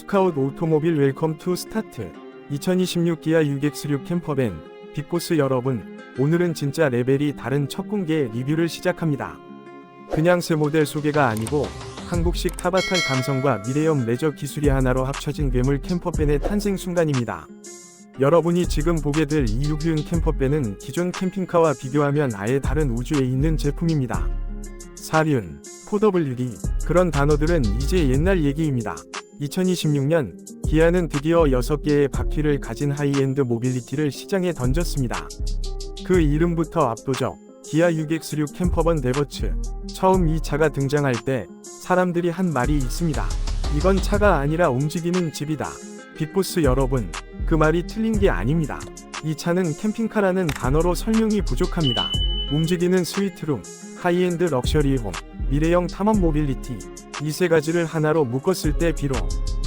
스카웃 오토모빌 웰컴 투 스타트 2026 기아 6X6 캠퍼밴 빅보스 여러분 오늘은 진짜 레벨이 다른 첫 공개 리뷰를 시작합니다. 그냥 새 모델 소개가 아니고 한국식 타바탈 감성과 미래형 레저 기술이 하나로 합쳐진 괴물 캠퍼밴의 탄생 순간입니다. 여러분이 지금 보게 될이 육륜 캠퍼밴은 기존 캠핑카와 비교하면 아예 다른 우주에 있는 제품입니다. 사륜, 포더블유리 그런 단어들은 이제 옛날 얘기입니다. 2026년 기아는 드디어 6개의 바퀴를 가진 하이엔드 모빌리티를 시장에 던졌습니다. 그 이름부터 압도적 기아 6X6 캠퍼번 네버츠 처음 이 차가 등장할 때 사람들이 한 말이 있습니다. 이건 차가 아니라 움직이는 집이다. 빅보스 여러분, 그 말이 틀린 게 아닙니다. 이 차는 캠핑카라는 단어로 설명이 부족합니다. 움직이는 스위트룸, 하이엔드 럭셔리 홈, 미래형 탐험 모빌리티 이 세 가지를 하나로 묶었을 때 비로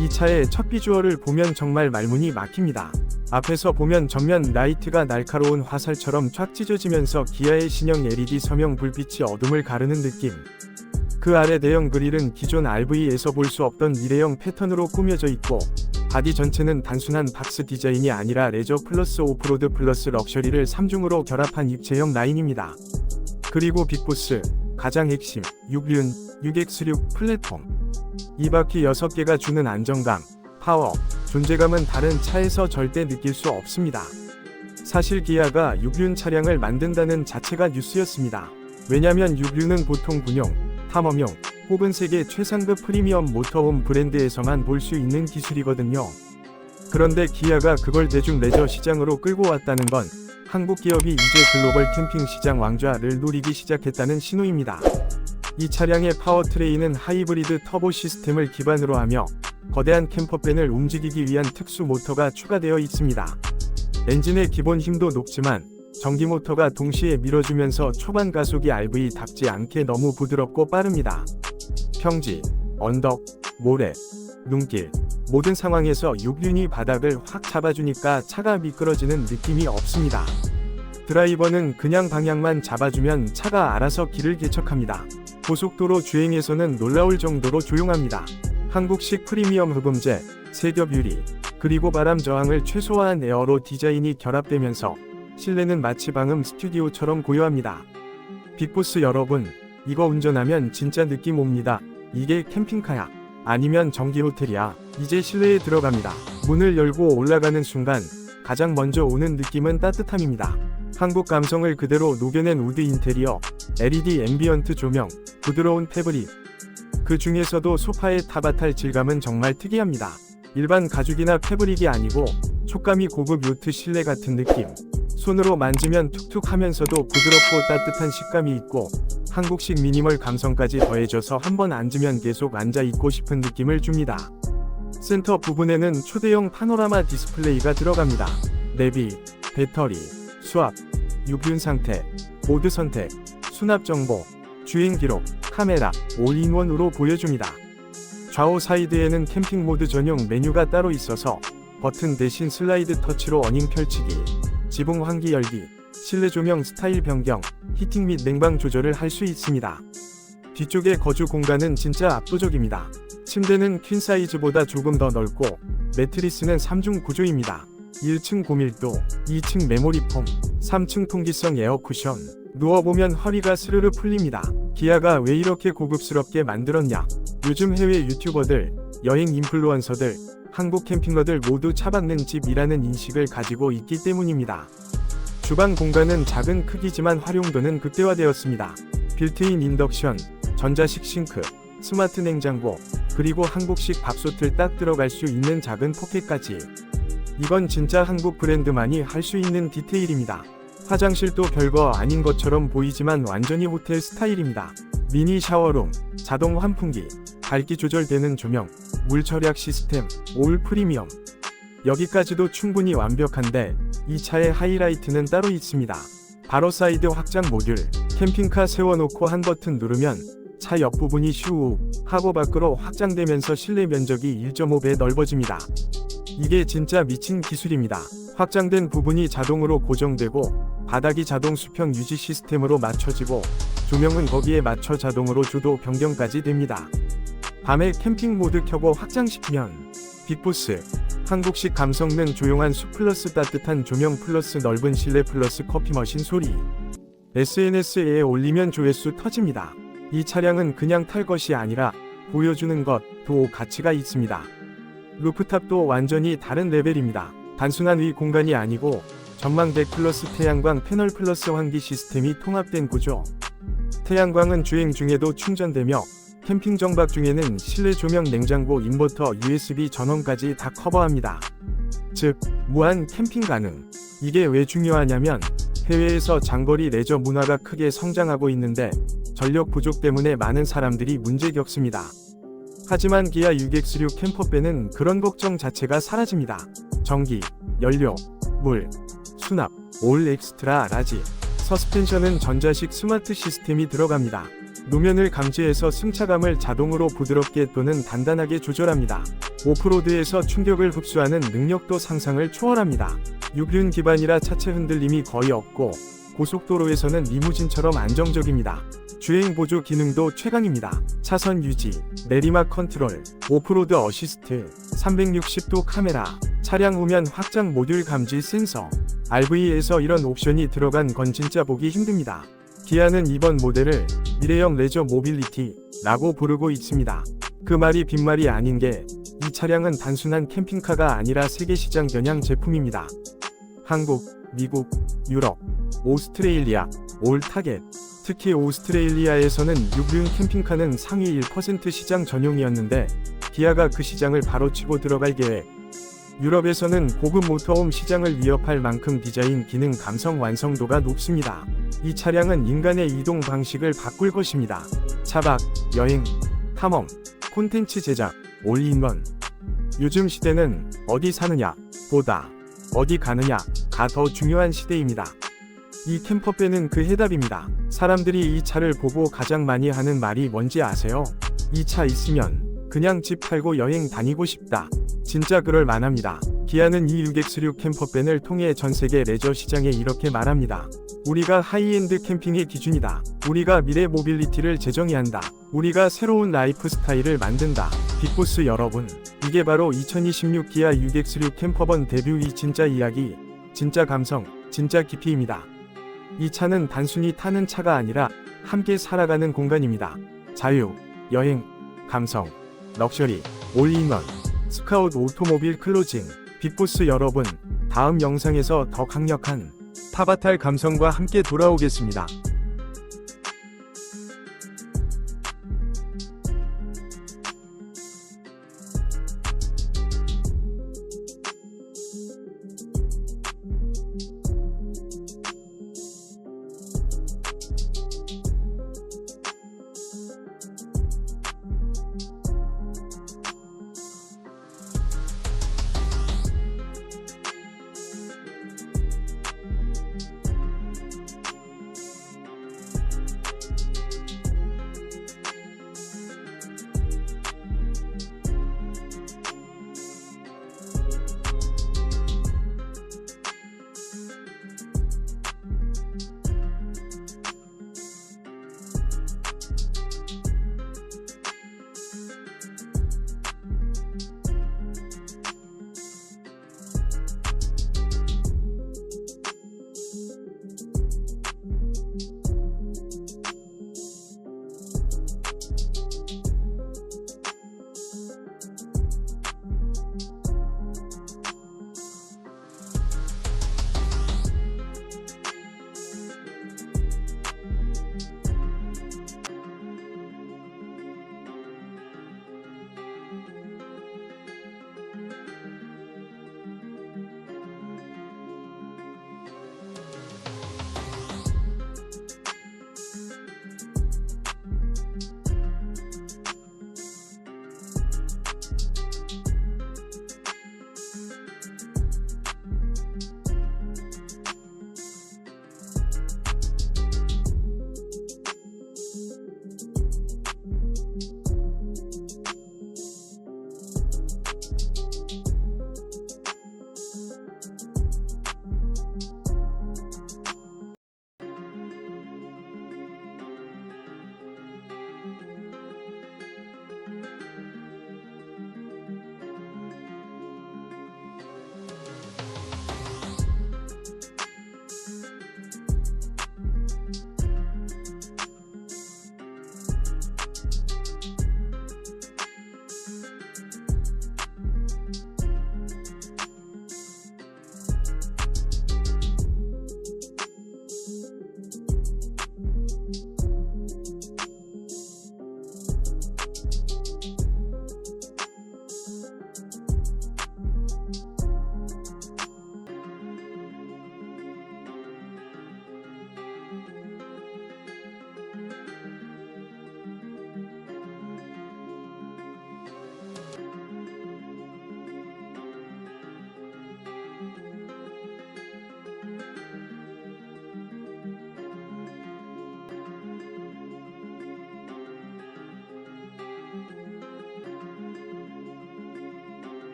이 차의 첫 비주얼을 보면 정말 말문이 막힙니다. 앞에서 보면 정면 라이트가 날카로운 화살처럼 쫙 찢어지면서 기아의 신형 LED 서명 불빛이 어둠을 가르는 느낌. 그 아래 대형 그릴은 기존 RV에서 볼 수 없던 미래형 패턴으로 꾸며져 있고 바디 전체는 단순한 박스 디자인이 아니라 레저 플러스 오프로드 플러스 럭셔리를 3중으로 결합한 입체형 라인입니다. 그리고 빅보스 가장 핵심 6륜 6X6 플랫폼 이 바퀴 6개가 주는 안정감, 파워, 존재감은 다른 차에서 절대 느낄 수 없습니다. 사실 기아가 6륜 차량을 만든다는 자체가 뉴스였습니다. 왜냐면 6륜은 보통 군용, 탐험용, 혹은 세계 최상급 프리미엄 모터홈 브랜드에서만 볼 수 있는 기술이거든요. 그런데 기아가 그걸 대중 레저 시장으로 끌고 왔다는 건 한국 기업이 이제 글로벌 캠핑 시장 왕좌를 노리기 시작했다는 신호입니다. 이 차량의 파워트레인은 하이브리드 터보 시스템을 기반으로 하며 거대한 캠퍼밴을 움직이기 위한 특수 모터가 추가되어 있습니다. 엔진의 기본 힘도 높지만 전기 모터가 동시에 밀어주면서 초반 가속이 RV답지 않게 너무 부드럽고 빠릅니다. 평지, 언덕, 모래, 눈길 모든 상황에서 6륜이 바닥을 확 잡아주니까 차가 미끄러지는 느낌이 없습니다. 드라이버는 그냥 방향만 잡아주면 차가 알아서 길을 개척합니다. 고속도로 주행에서는 놀라울 정도로 조용합니다. 한국식 프리미엄 흡음재, 세겹 유리, 그리고 바람 저항을 최소화한 에어로 디자인이 결합되면서 실내는 마치 방음 스튜디오처럼 고요합니다. 빅보스 여러분, 이거 운전하면 진짜 느낌 옵니다. 이게 캠핑카야. 아니면 전기 호텔이야. 이제 실내에 들어갑니다. 문을 열고 올라가는 순간 가장 먼저 오는 느낌은 따뜻함입니다. 한국 감성을 그대로 녹여낸 우드 인테리어, LED 앰비언트 조명, 부드러운 패브릭. 그 중에서도 소파의 타바탈 질감은 정말 특이합니다. 일반 가죽이나 패브릭이 아니고 촉감이 고급 요트 실내 같은 느낌. 손으로 만지면 툭툭 하면서도 부드럽고 따뜻한 식감이 있고 한국식 미니멀 감성까지 더해져서 한번 앉으면 계속 앉아 있고 싶은 느낌을 줍니다. 센터 부분에는 초대형 파노라마 디스플레이가 들어갑니다. 내비, 배터리, 수압, 육륜 상태, 모드 선택, 수납 정보, 주행 기록, 카메라, 올인원으로 보여줍니다. 좌우 사이드에는 캠핑 모드 전용 메뉴가 따로 있어서 버튼 대신 슬라이드 터치로 어닝 펼치기, 지붕 환기 열기, 실내 조명 스타일 변경, 히팅 및 냉방 조절을 할 수 있습니다. 뒤쪽의 거주 공간은 진짜 압도적입니다. 침대는 퀸 사이즈보다 조금 더 넓고 매트리스는 3중 구조입니다. 1층 고밀도, 2층 메모리 폼, 3층 통기성 에어 쿠션. 누워보면 허리가 스르르 풀립니다. 기아가 왜 이렇게 고급스럽게 만들었냐? 요즘 해외 유튜버들, 여행 인플루언서들, 한국 캠핑러들 모두 차박는 집이라는 인식을 가지고 있기 때문입니다. 주방 공간은 작은 크기지만 활용도는 극대화되었습니다. 빌트인 인덕션, 전자식 싱크, 스마트 냉장고, 그리고 한국식 밥솥을 딱 들어갈 수 있는 작은 포켓까지. 이건 진짜 한국 브랜드만이 할 수 있는 디테일입니다. 화장실도 별거 아닌 것처럼 보이지만 완전히 호텔 스타일입니다. 미니 샤워룸, 자동 환풍기, 밝기 조절되는 조명, 물 절약 시스템, 올 프리미엄. 여기까지도 충분히 완벽한데 이 차의 하이라이트는 따로 있습니다. 바로 사이드 확장 모듈. 캠핑카 세워놓고 한 버튼 누르면 차 옆부분이 슈 하고 밖으로 확장되면서 실내 면적이 1.5배 넓어집니다. 이게 진짜 미친 기술입니다. 확장된 부분이 자동으로 고정되고 바닥이 자동 수평 유지 시스템으로 맞춰지고 조명은 거기에 맞춰 자동으로 주도 변경까지 됩니다. 밤에 캠핑 모드 켜고 확장시키면 빅보스 한국식 감성는 조용한 숲 플러스 따뜻한 조명 플러스 넓은 실내 플러스 커피 머신 소리 SNS에 올리면 조회수 터집니다. 이 차량은 그냥 탈 것이 아니라 보여주는 것도 가치가 있습니다. 루프탑도 완전히 다른 레벨입니다. 단순한 위 공간이 아니고 전망대 플러스 태양광 패널 플러스 환기 시스템이 통합된 구조. 태양광은 주행 중에도 충전되며 캠핑 정박 중에는 실내 조명 냉장고 인버터 USB 전원까지 다 커버합니다. 즉, 무한 캠핑 가능. 이게 왜 중요하냐면 해외에서 장거리 레저 문화가 크게 성장하고 있는데 전력 부족 때문에 많은 사람들이 문제 겪습니다. 하지만 기아 6X6 캠퍼밴은 그런 걱정 자체가 사라집니다. 전기, 연료, 물, 수납, 올 엑스트라 라지, 서스펜션은 전자식 스마트 시스템이 들어갑니다. 노면을 감지해서 승차감을 자동으로 부드럽게 또는 단단하게 조절합니다. 오프로드에서 충격을 흡수하는 능력도 상상을 초월합니다. 육륜 기반이라 차체 흔들림이 거의 없고 고속도로에서는 리무진처럼 안정적입니다. 주행 보조 기능도 최강입니다. 차선 유지, 내리막 컨트롤, 오프로드 어시스트, 360도 카메라, 차량 후면 확장 모듈 감지 센서, RV에서 이런 옵션이 들어간 건 진짜 보기 힘듭니다. 기아는 이번 모델을 미래형 레저 모빌리티라고 부르고 있습니다. 그 말이 빈말이 아닌 게 이 차량은 단순한 캠핑카가 아니라 세계 시장 겨냥 제품입니다. 한국, 미국, 유럽, 오스트레일리아, 올 타겟. 특히 오스트레일리아에서는 6륜 캠핑카는 상위 1% 시장 전용이었는데 기아가 그 시장을 바로 치고 들어갈 계획. 유럽에서는 고급 모터홈 시장을 위협할 만큼 디자인 기능 감성 완성도가 높습니다. 이 차량은 인간의 이동 방식을 바꿀 것입니다. 차박, 여행, 탐험, 콘텐츠 제작, 올인원. 요즘 시대는 어디 사느냐, 보다 어디 가느냐 가 더 중요한 시대입니다. 이 캠퍼밴은 그 해답입니다. 사람들이 이 차를 보고 가장 많이 하는 말이 뭔지 아세요? 이 차 있으면 그냥 집 팔고 여행 다니고 싶다. 진짜 그럴 만합니다. 기아는 이 6X6 캠퍼밴을 통해 전 세계 레저 시장에 이렇게 말합니다. 우리가 하이엔드 캠핑의 기준이다. 우리가 미래 모빌리티를 제정해야 한다. 우리가 새로운 라이프 스타일을 만든다. 빅보스 여러분, 이게 바로 2026 기아 6X6 캠퍼번 데뷔 이 진짜 이야기, 진짜 감성, 진짜 깊이입니다. 이 차는 단순히 타는 차가 아니라 함께 살아가는 공간입니다. 자유, 여행, 감성, 럭셔리, 올인원, 스카웃 오토모빌 클로징, 빅보스 여러분, 다음 영상에서 더 강력한 타바탈 감성과 함께 돌아오겠습니다.